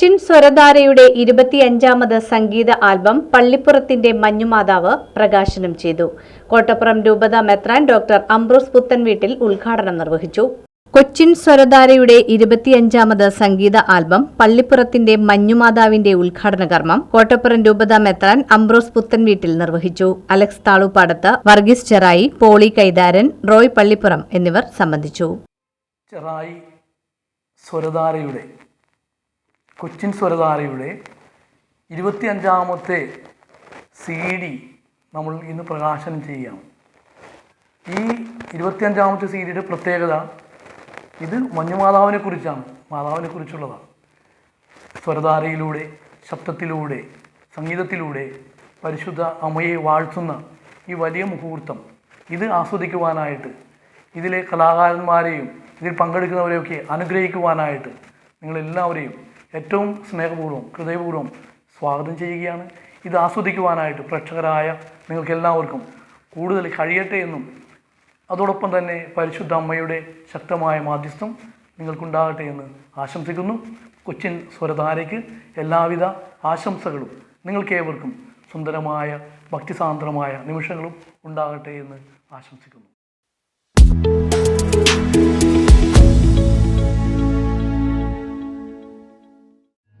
കൊച്ചിൻ സ്വരധാരയുടെ ഇരുപത്തിയഞ്ചാമത് സംഗീത album പള്ളിപ്പുറത്തിന്റെ മഞ്ഞുമാതാവ് പ്രകാശനം ചെയ്തു. കോട്ടപ്പുറം രൂപത മെത്രാൻ ഡോക്ടർ അംബ്രോസ് പുത്തൻവീട്ടിൽ ഉദ്ഘാടനം നിർവഹിച്ചു. കൊച്ചിൻ സ്വരധാരയുടെ ഇരുപത്തിയഞ്ചാമത് സംഗീത ആൽബം പള്ളിപ്പുറത്തിന്റെ മഞ്ഞുമാതാവിന്റെ ഉദ്ഘാടന കർമ്മം കോട്ടപ്പുറം രൂപത മെത്രാൻ അംബ്രോസ് പുത്തൻ വീട്ടിൽ നിർവഹിച്ചു. അലക്സ് താളുപ്പാടത്ത് വർഗീസ് ചെറായി പോളി കൈതാരൻ റോയ് പള്ളിപ്പുറം എന്നിവർ സംബന്ധിച്ചു. സ്വരധാരയുടെ കൊച്ചിൻ സ്വരധാരയുടെ ഇരുപത്തി അഞ്ചാമത്തെ സി ഡി നമ്മൾ ഇന്ന് പ്രകാശനം ചെയ്യാം ഈ ഇരുപത്തിയഞ്ചാമത്തെ സി ഡിയുടെ പ്രത്യേകത ഇത് മഞ്ഞുമാതാവിനെ കുറിച്ചാണ്. മാതാവിനെ കുറിച്ചുള്ളതാണ് സ്വരധാരയിലൂടെ ശബ്ദത്തിലൂടെ സംഗീതത്തിലൂടെ പരിശുദ്ധ അമ്മയെ വാഴ്ത്തുന്ന ഈ വലിയ മുഹൂർത്തം ഇത് ആസ്വദിക്കുവാനായിട്ട് ഇതിലെ കലാകാരന്മാരെയും ഇതിൽ പങ്കെടുക്കുന്നവരെയൊക്കെ അനുഗ്രഹിക്കുവാനായിട്ട് നിങ്ങളെല്ലാവരെയും ഏറ്റവും സ്നേഹപൂർവം ഹൃദയപൂർവം സ്വാഗതം ചെയ്യുകയാണ്. ഇത് ആസ്വദിക്കുവാനായിട്ട് പ്രേക്ഷകരായ നിങ്ങൾക്കെല്ലാവർക്കും കൂടുതൽ കഴിയട്ടെ എന്നും അതോടൊപ്പം തന്നെ പരിശുദ്ധ അമ്മയുടെ ശക്തമായ മാധ്യസ്ഥം നിങ്ങൾക്കുണ്ടാകട്ടെ എന്ന് ആശംസിക്കുന്നു. കൊച്ചിൻ സ്വരധാരയ്ക്ക് എല്ലാവിധ ആശംസകളും നിങ്ങൾക്കേവർക്കും സുന്ദരമായ ഭക്തിസാന്ദ്രമായ നിമിഷങ്ങളും ഉണ്ടാകട്ടെ എന്ന് ആശംസിക്കുന്നു.